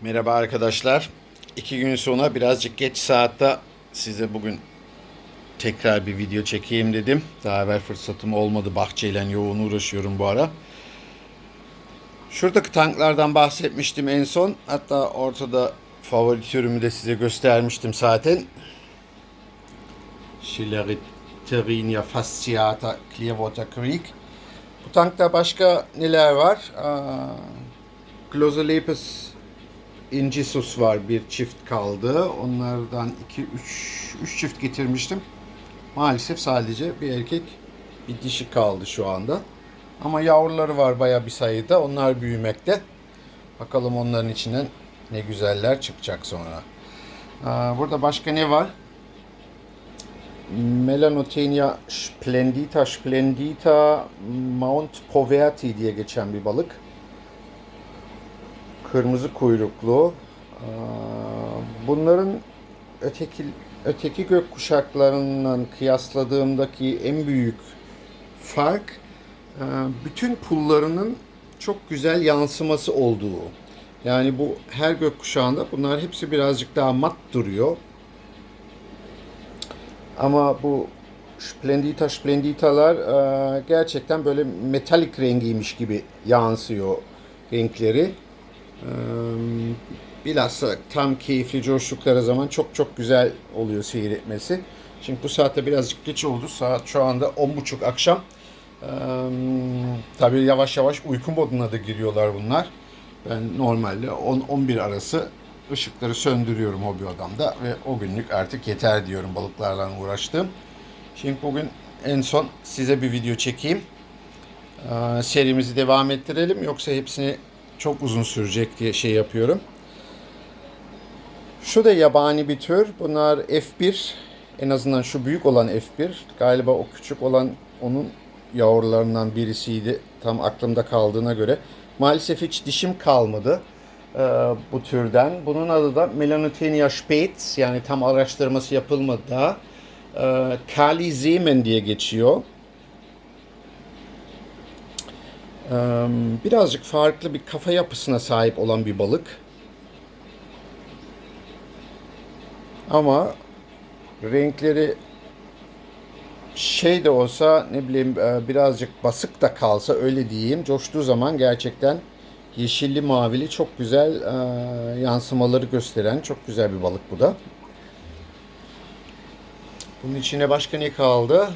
Merhaba arkadaşlar. İki gün sonra birazcık geç saatte size bugün tekrar bir video çekeyim dedim. Daha evvel fırsatım olmadı. Bahçeyle yoğun uğraşıyorum bu ara. Şuradaki tanklardan bahsetmiştim en son. Hatta ortada favori türümü de size göstermiştim zaten. Schilleriterrinia fasciata Clearwater Creek. Bu tankta başka neler var? Aa, Glosolepis incisus var. Bir çift kaldı. Onlardan 2 3 3 çift getirmiştim. Maalesef sadece bir erkek bir dişi kaldı şu anda. Ama yavruları var baya bir sayıda. Onlar büyümekte. Bakalım onların içinden ne güzeller çıkacak sonra. Burada başka ne var? Melanotenia splendita splendita Mount Poverty diye geçen bir balık. Kırmızı kuyruklu. Bunların öteki öteki gök kuşaklarından kıyasladığımdaki en büyük fark e, bütün pullarının çok güzel yansıması olduğu. Yani bu her gök kuşağında bunlar hepsi birazcık daha mat duruyor. Ama bu Splendita Splenditalar e, gerçekten böyle metalik rengiymiş gibi yansıyor renkleri. E, bilhassa tam keyifli coştukları zaman çok çok güzel oluyor seyretmesi. Şimdi bu saatte birazcık geç oldu. Saat şu anda 10.30 akşam. E, tabii yavaş yavaş uyku moduna da giriyorlar bunlar. Ben normalde 10-11 arası ışıkları söndürüyorum hobi odamda ve o günlük artık yeter diyorum balıklarla uğraştım. Şimdi bugün en son size bir video çekeyim. Ee, serimizi devam ettirelim yoksa hepsini çok uzun sürecek diye şey yapıyorum. Şu da yabani bir tür. Bunlar F1. En azından şu büyük olan F1. Galiba o küçük olan onun yavrularından birisiydi. Tam aklımda kaldığına göre. Maalesef hiç dişim kalmadı e, bu türden. Bunun adı da Melanotenia spatz yani tam araştırması yapılmadı daha. E, Kali Zemen diye geçiyor. E, birazcık farklı bir kafa yapısına sahip olan bir balık. Ama renkleri şey de olsa ne bileyim birazcık basık da kalsa öyle diyeyim coştuğu zaman gerçekten yeşilli mavili çok güzel yansımaları gösteren çok güzel bir balık bu da. Bunun içine başka ne kaldı?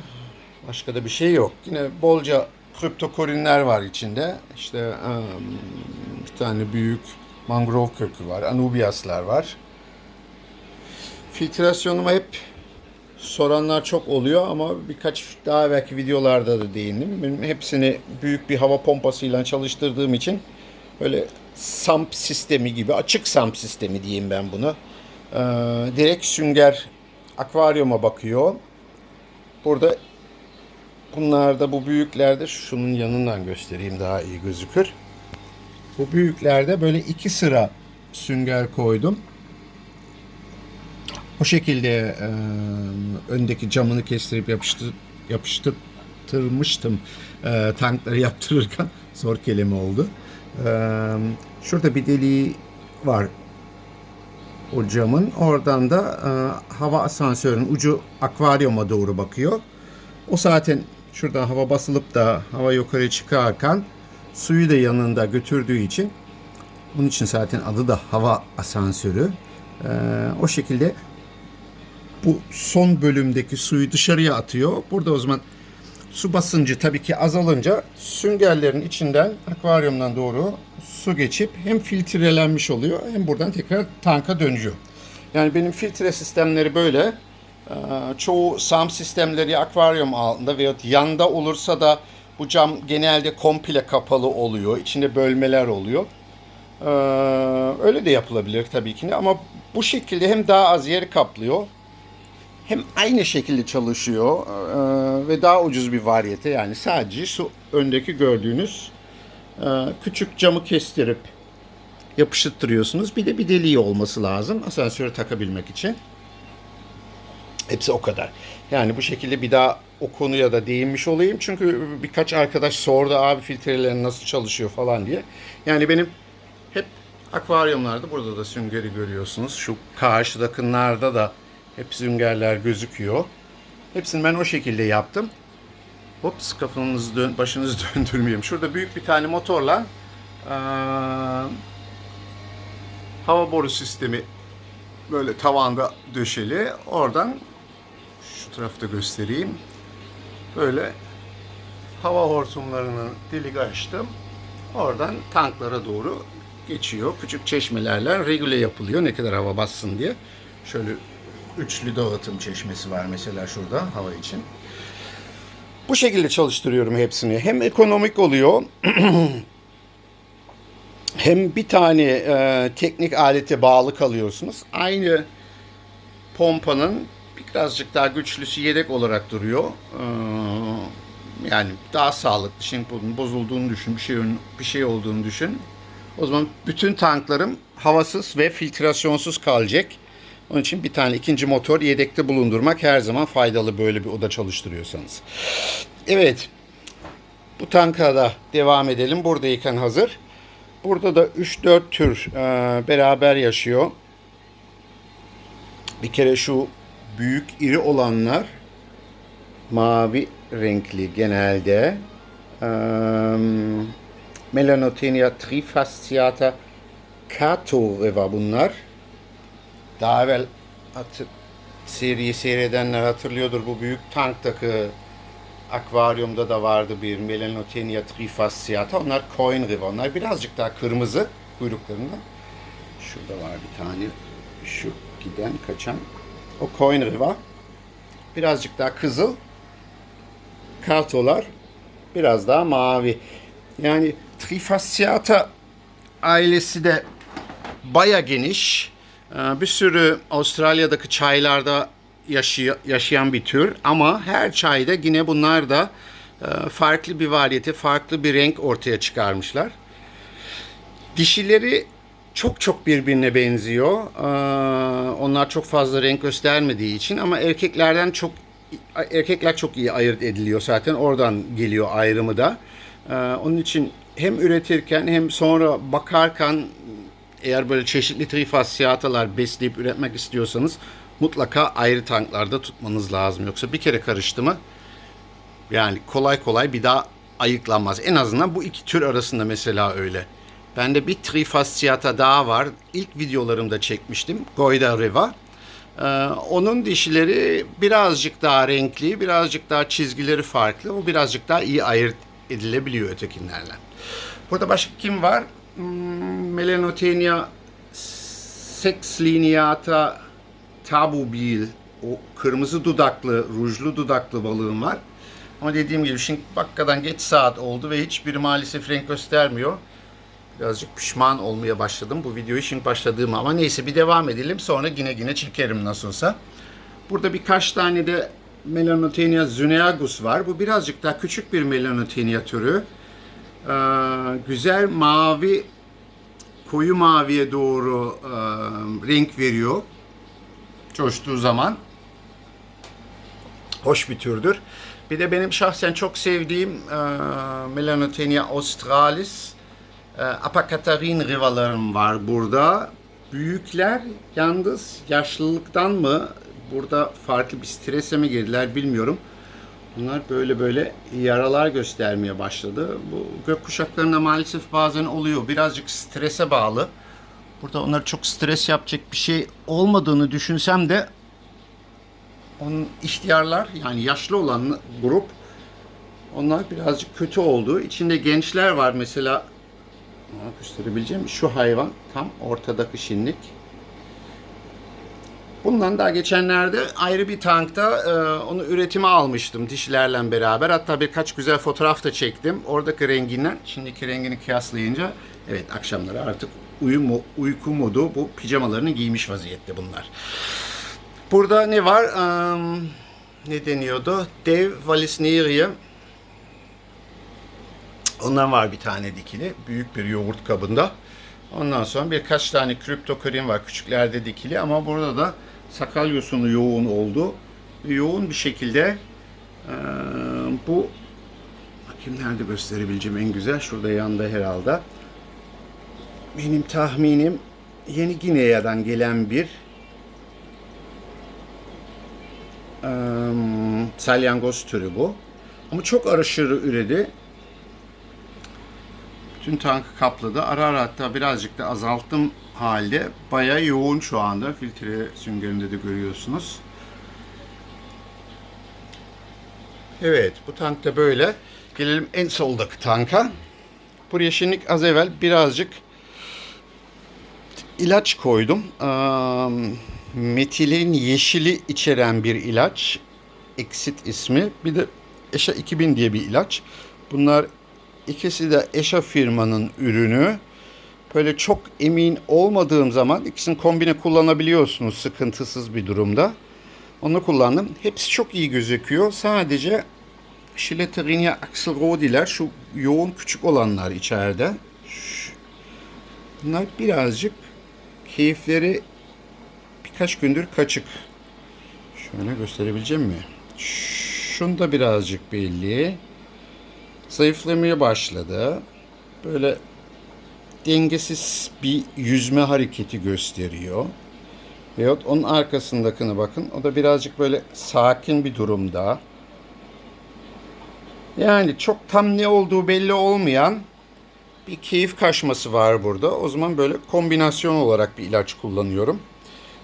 Başka da bir şey yok. Yine bolca kriptokorinler var içinde. İşte bir tane büyük mangrove kökü var. Anubiaslar var. Filtrasyonuma hep soranlar çok oluyor ama birkaç daha belki videolarda da değindim. Benim hepsini büyük bir hava pompasıyla çalıştırdığım için böyle samp sistemi gibi açık samp sistemi diyeyim ben bunu. Direkt sünger akvaryuma bakıyor. Burada bunlarda bu büyüklerde şunun yanından göstereyim daha iyi gözükür. Bu büyüklerde böyle iki sıra sünger koydum. O şekilde e, öndeki camını kestirip yapıştır, yapıştırmıştım e, tankları yaptırırken. Zor kelime oldu. E, şurada bir deliği var o camın. Oradan da e, hava asansörünün ucu akvaryuma doğru bakıyor. O zaten şuradan hava basılıp da hava yukarı çıkarken suyu da yanında götürdüğü için bunun için zaten adı da hava asansörü. E, o şekilde bu son bölümdeki suyu dışarıya atıyor. Burada o zaman su basıncı tabii ki azalınca süngerlerin içinden akvaryumdan doğru su geçip hem filtrelenmiş oluyor hem buradan tekrar tanka dönüyor. Yani benim filtre sistemleri böyle. Ee, Çoğu SAM sistemleri akvaryum altında veya yanda olursa da bu cam genelde komple kapalı oluyor. İçinde bölmeler oluyor. Ee, Öyle de yapılabilir tabii ki ama bu şekilde hem daha az yeri kaplıyor hem aynı şekilde çalışıyor e, ve daha ucuz bir variyete yani sadece şu öndeki gördüğünüz küçük camı kestirip yapıştırıyorsunuz. Bir de bir deliği olması lazım asansöre takabilmek için. Hepsi o kadar. Yani bu şekilde bir daha o konuya da değinmiş olayım. Çünkü birkaç arkadaş sordu abi filtrelerin nasıl çalışıyor falan diye. Yani benim hep Akvaryumlarda burada da süngeri görüyorsunuz. Şu karşıdakınlarda da hep süngerler gözüküyor. Hepsini ben o şekilde yaptım. Hops kafanızı dön, başınızı döndürmeyeyim. Şurada büyük bir tane motorla eee, hava boru sistemi böyle tavanda döşeli. Oradan şu tarafta göstereyim. Böyle hava hortumlarının delik açtım. Oradan tanklara doğru geçiyor. Küçük çeşmelerle regüle yapılıyor ne kadar hava bassın diye. Şöyle üçlü dağıtım çeşmesi var mesela şurada hava için. Bu şekilde çalıştırıyorum hepsini. Hem ekonomik oluyor hem bir tane e, teknik alete bağlı kalıyorsunuz. Aynı pompanın birazcık daha güçlüsü yedek olarak duruyor. Ee, yani daha sağlıklı. Şimdi bozulduğunu düşün, bir şey bir şey olduğunu düşün. O zaman bütün tanklarım havasız ve filtrasyonsuz kalacak. Onun için bir tane ikinci motor yedekte bulundurmak her zaman faydalı böyle bir oda çalıştırıyorsanız. Evet. Bu tanka da devam edelim. Burada yıkan hazır. Burada da 3-4 tür e, beraber yaşıyor. Bir kere şu büyük iri olanlar mavi renkli genelde. Eee Melanotenia trifasciata Cato var bunlar. Daha evvel hatır, seriyi seyredenler hatırlıyordur. Bu büyük tanktaki akvaryumda da vardı bir Melanotenia trifasciata. Onlar coin river. Onlar birazcık daha kırmızı kuyruklarında. Şurada var bir tane. Şu giden, kaçan. O coin river. Birazcık daha kızıl. Kartolar biraz daha mavi. Yani Trifasciata ailesi de baya geniş. Ee, Bir sürü Avustralya'daki çaylarda yaşayan bir tür ama her çayda yine bunlar da e, farklı bir variyete, farklı bir renk ortaya çıkarmışlar. Dişileri çok çok birbirine benziyor. Ee, Onlar çok fazla renk göstermediği için ama erkeklerden çok erkekler çok iyi ayırt ediliyor zaten. Oradan geliyor ayrımı da. Ee, Onun için hem üretirken hem sonra bakarken eğer böyle çeşitli trifasciyatalar besleyip üretmek istiyorsanız mutlaka ayrı tanklarda tutmanız lazım. Yoksa bir kere karıştı mı yani kolay kolay bir daha ayıklanmaz. En azından bu iki tür arasında mesela öyle. Bende bir trifasciyata daha var. İlk videolarımda çekmiştim. Goida Riva. Ee, onun dişileri birazcık daha renkli, birazcık daha çizgileri farklı. O birazcık daha iyi ayırt edilebiliyor ötekinlerle. Burada başka kim var? Hmm, Melanotenia sexlineata tabubil. O kırmızı dudaklı, rujlu dudaklı balığım var. Ama dediğim gibi şimdi bakkadan geç saat oldu ve hiçbiri maalesef renk göstermiyor. Birazcık pişman olmaya başladım bu videoyu şimdi başladığım ama neyse bir devam edelim sonra yine yine çekerim nasıl olsa. Burada birkaç tane de Melanotenia zuneagus var. Bu birazcık daha küçük bir Melanotenia türü. Ee, güzel mavi, koyu maviye doğru e, renk veriyor. Coştuğu zaman. Hoş bir türdür. Bir de benim şahsen çok sevdiğim e, Melanotenia australis e, Apakatarin rivalarım var burada. Büyükler yalnız yaşlılıktan mı burada farklı bir strese mi girdiler bilmiyorum. Bunlar böyle böyle yaralar göstermeye başladı. Bu gökkuşaklarında maalesef bazen oluyor. Birazcık strese bağlı. Burada onlara çok stres yapacak bir şey olmadığını düşünsem de onun ihtiyarlar yani yaşlı olan grup onlar birazcık kötü oldu. İçinde gençler var mesela Aa, gösterebileceğim şu hayvan tam ortadaki şinlik. Bundan daha geçenlerde ayrı bir tankta e, onu üretime almıştım dişilerle beraber. Hatta birkaç güzel fotoğraf da çektim. Oradaki renginden şimdiki rengini kıyaslayınca evet akşamları artık uyum, uyku modu bu pijamalarını giymiş vaziyette bunlar. Burada ne var? Eee, ne deniyordu? Dev Valisneria. Ondan var bir tane dikili. Büyük bir yoğurt kabında. Ondan sonra birkaç tane kriptokorin var. Küçüklerde dikili ama burada da sakal yosunu yoğun oldu. Yoğun bir şekilde eee, bu bakayım nerede gösterebileceğim en güzel. Şurada yanında herhalde. benim tahminim Yeni Gine'den gelen bir em, salyangoz türü bu. Ama çok aşırı üredi. Bütün tankı kapladı. Ara ara hatta birazcık da azalttım halde. Bayağı yoğun şu anda. Filtre süngerinde de görüyorsunuz. Evet bu tank da böyle. Gelelim en soldaki tanka. Buraya şimdi az evvel birazcık ilaç koydum. Metilin yeşili içeren bir ilaç. Exit ismi. Bir de Eşa 2000 diye bir ilaç. Bunlar ikisi de Eşa firmanın ürünü. Böyle çok emin olmadığım zaman ikisini kombine kullanabiliyorsunuz sıkıntısız bir durumda. Onu kullandım. Hepsi çok iyi gözüküyor. Sadece Schilterinia axelrodiler şu yoğun küçük olanlar içeride. Bunlar birazcık keyifleri birkaç gündür kaçık. Şöyle gösterebileceğim mi? Şunda birazcık belli. Zayıflamaya başladı. Böyle dengesiz bir yüzme hareketi gösteriyor. Veyahut onun arkasındakine bakın. O da birazcık böyle sakin bir durumda. Yani çok tam ne olduğu belli olmayan bir keyif kaçması var burada. O zaman böyle kombinasyon olarak bir ilaç kullanıyorum.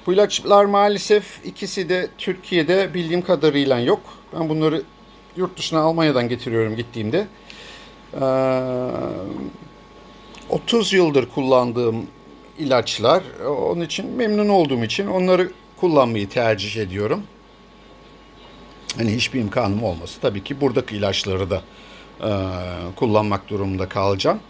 Bu ilaçlar maalesef ikisi de Türkiye'de bildiğim kadarıyla yok. Ben bunları yurt dışına Almanya'dan getiriyorum gittiğimde. Ee, 30 yıldır kullandığım ilaçlar. Onun için memnun olduğum için onları kullanmayı tercih ediyorum. Hani hiçbir imkanım olması tabii ki buradaki ilaçları da e, kullanmak durumunda kalacağım.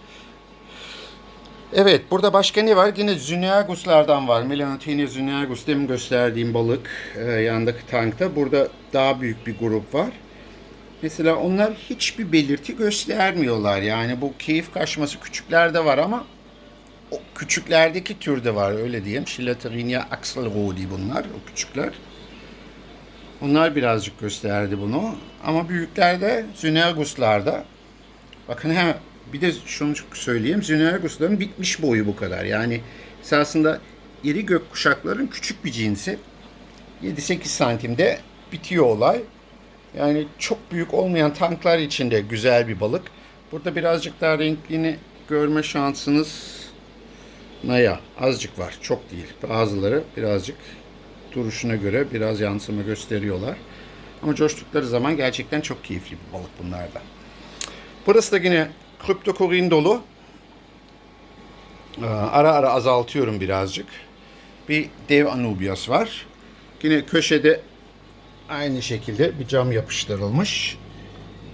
Evet, burada başka ne var? Yine Zyniagus'lardan var. Melanotaenia zyniagus demin gösterdiğim balık e, yandaki tankta. Burada daha büyük bir grup var. Mesela onlar hiçbir belirti göstermiyorlar. Yani bu keyif kaçması küçüklerde var ama o küçüklerdeki türde var öyle diyeyim. Schilterinia axelrodi bunlar o küçükler. Onlar birazcık gösterdi bunu. Ama büyüklerde Zyniagus'larda bakın hem bir de şunu söyleyeyim. Zyniagus'ların bitmiş boyu bu kadar. Yani esasında iri gökkuşakların küçük bir cinsi. 7-8 santimde bitiyor olay. Yani çok büyük olmayan tanklar için de güzel bir balık. Burada birazcık daha renklini görme şansınız Naya azıcık var. Çok değil. Bazıları birazcık duruşuna göre biraz yansıma gösteriyorlar. Ama coştukları zaman gerçekten çok keyifli bir balık bunlarda. Burası da yine kriptokorin dolu. Ee, Ara ara azaltıyorum birazcık. Bir dev anubias var. Yine köşede aynı şekilde bir cam yapıştırılmış.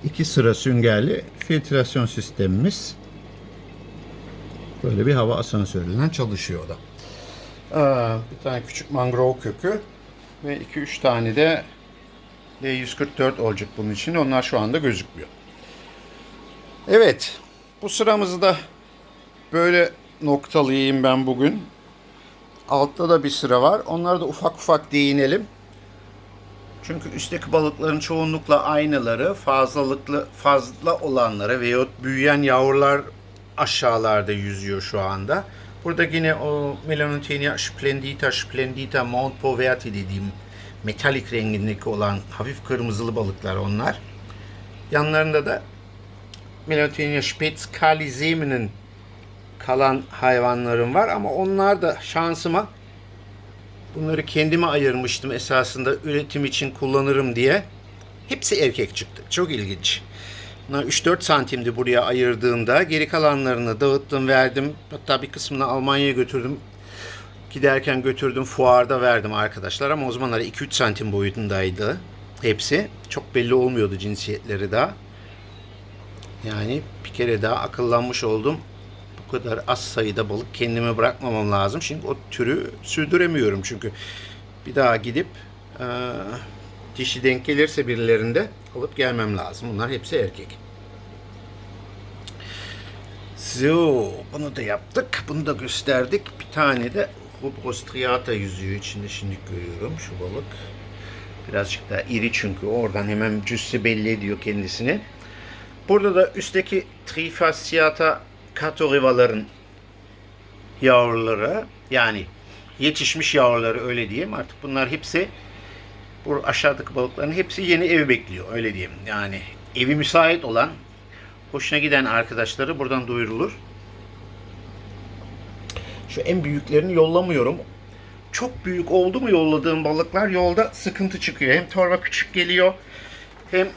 İki sıra süngerli filtrasyon sistemimiz. Böyle bir hava asansöründen çalışıyor da. Aa, bir tane küçük mangrove kökü ve 2-3 tane de D144 olacak bunun için. Onlar şu anda gözükmüyor. Evet. Bu sıramızı da böyle noktalayayım ben bugün. Altta da bir sıra var. Onlara da ufak ufak değinelim. Çünkü üstteki balıkların çoğunlukla aynaları, fazlalıklı fazla olanları veyahut büyüyen yavrular aşağılarda yüzüyor şu anda. Burada yine o Melanotaenia splendida, splendida, Mount Poverty dediğim metalik rengindeki olan hafif kırmızılı balıklar onlar. Yanlarında da Melanotaenia spetskalizeminin kalan hayvanlarım var ama onlar da şansıma bunları kendime ayırmıştım esasında üretim için kullanırım diye. Hepsi erkek çıktı. Çok ilginç. Bunlar 3-4 santimdi buraya ayırdığımda. Geri kalanlarını dağıttım, verdim. Hatta bir kısmını Almanya'ya götürdüm. Giderken götürdüm, fuarda verdim arkadaşlar. Ama o zamanlar 2-3 santim boyutundaydı hepsi. Çok belli olmuyordu cinsiyetleri daha. Yani bir kere daha akıllanmış oldum. Bu kadar az sayıda balık kendime bırakmamam lazım. Şimdi o türü sürdüremiyorum çünkü. Bir daha gidip eee dişi denk gelirse birilerinde alıp gelmem lazım. Bunlar hepsi erkek. So, bunu da yaptık. Bunu da gösterdik. Bir tane de Rubros triata yüzüğü içinde şimdi görüyorum şu balık. Birazcık daha iri çünkü oradan hemen cüssü belli ediyor kendisini. Burada da üstteki Trifasciata catorivaların yavruları yani yetişmiş yavruları öyle diyeyim artık bunlar hepsi bu aşağıdaki balıkların hepsi yeni ev bekliyor öyle diyeyim. Yani evi müsait olan hoşuna giden arkadaşları buradan duyurulur. Şu en büyüklerini yollamıyorum. Çok büyük oldu mu yolladığım balıklar yolda sıkıntı çıkıyor. Hem torba küçük geliyor hem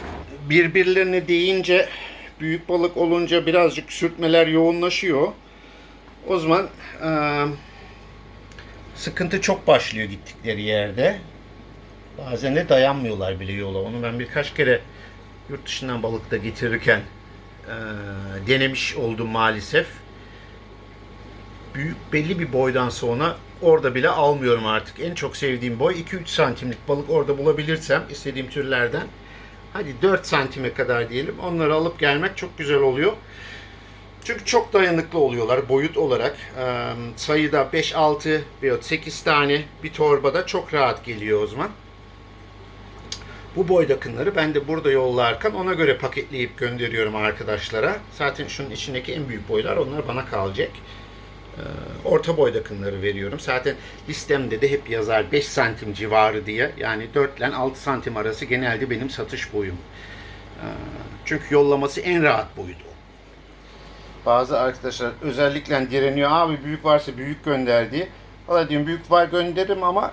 birbirlerine değince büyük balık olunca birazcık sürtmeler yoğunlaşıyor. O zaman eee, sıkıntı çok başlıyor gittikleri yerde. Bazen de dayanmıyorlar bile yola. Onu ben birkaç kere yurt dışından balık da getirirken eee, denemiş oldum maalesef. Büyük belli bir boydan sonra orada bile almıyorum artık. En çok sevdiğim boy 2-3 santimlik balık orada bulabilirsem istediğim türlerden. Hadi 4 santime kadar diyelim. Onları alıp gelmek çok güzel oluyor. Çünkü çok dayanıklı oluyorlar boyut olarak. Eee, sayıda 5-6 veya 8 tane bir torbada çok rahat geliyor o zaman. Bu boydakınları ben de burada yollarken ona göre paketleyip gönderiyorum arkadaşlara. Zaten şunun içindeki en büyük boylar onlar bana kalacak. Ee, Orta boydakınları veriyorum. Zaten listemde de hep yazar 5 santim civarı diye. Yani 4 ile 6 santim arası genelde benim satış boyum. Ee, Çünkü yollaması en rahat boyut o. Bazı arkadaşlar özellikle direniyor. Abi büyük varsa büyük gönder diye. Valla diyorum büyük var gönderirim ama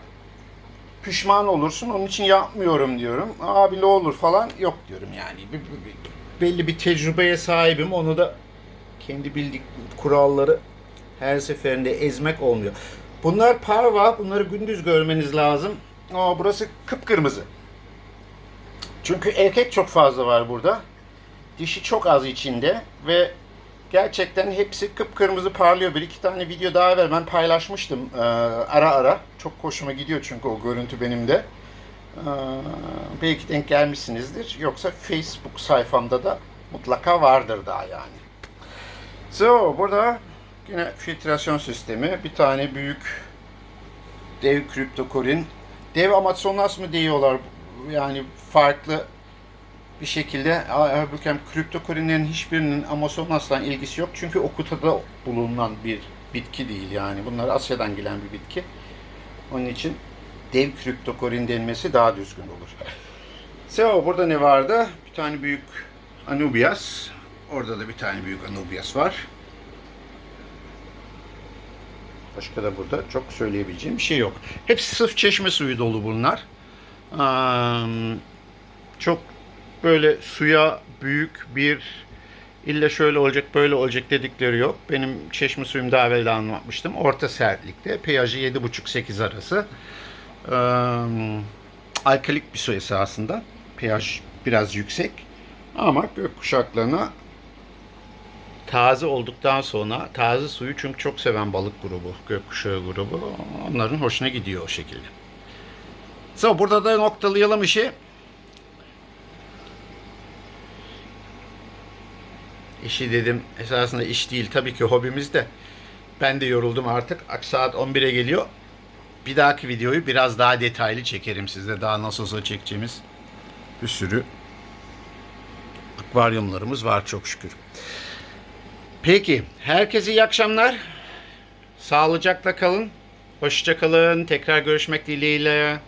pişman olursun. Onun için yapmıyorum diyorum. Abi ne olur falan yok diyorum yani. Belli bir tecrübeye sahibim. Onu da kendi bildik kuralları her seferinde ezmek olmuyor. Bunlar parva. Bunları gündüz görmeniz lazım. Aa, burası kıpkırmızı. Çünkü erkek çok fazla var burada. Dişi çok az içinde ve gerçekten hepsi kıpkırmızı parlıyor. Bir iki tane video daha ver ben paylaşmıştım ee, ara ara. Çok hoşuma gidiyor çünkü o görüntü benim de. Ee, belki denk gelmişsinizdir. Yoksa Facebook sayfamda da mutlaka vardır daha yani. So burada yine filtrasyon sistemi. Bir tane büyük dev kriptokorin. Dev Amazonas mı diyorlar? Yani farklı bir şekilde halbuki kriptokorinlerin hiçbirinin Amazonas'la ilgisi yok. Çünkü o kutuda bulunan bir bitki değil yani. Bunlar Asya'dan gelen bir bitki. Onun için dev kriptokorin denmesi daha düzgün olur. So, burada ne vardı? Bir tane büyük Anubias. Orada da bir tane büyük Anubias var. Başka da burada çok söyleyebileceğim bir şey yok. Hepsi sırf çeşme suyu dolu bunlar. Çok böyle suya büyük bir illa şöyle olacak böyle olacak dedikleri yok. Benim çeşme suyum daha evvel anlatmıştım. Orta sertlikte. pH'i 7,5-8 arası. Alkalik bir su esasında. pH biraz yüksek. Ama gökkuşaklarına taze olduktan sonra taze suyu çünkü çok seven balık grubu, gökkuşağı grubu onların hoşuna gidiyor o şekilde. So, burada da noktalayalım işi. İşi dedim esasında iş değil tabii ki hobimiz de. Ben de yoruldum artık. Ak saat 11'e geliyor. Bir dahaki videoyu biraz daha detaylı çekerim sizde. Daha nasıl olsa çekeceğimiz bir sürü akvaryumlarımız var çok şükür. Peki, herkese iyi akşamlar. Sağlıcakla kalın. Hoşça kalın. Tekrar görüşmek dileğiyle.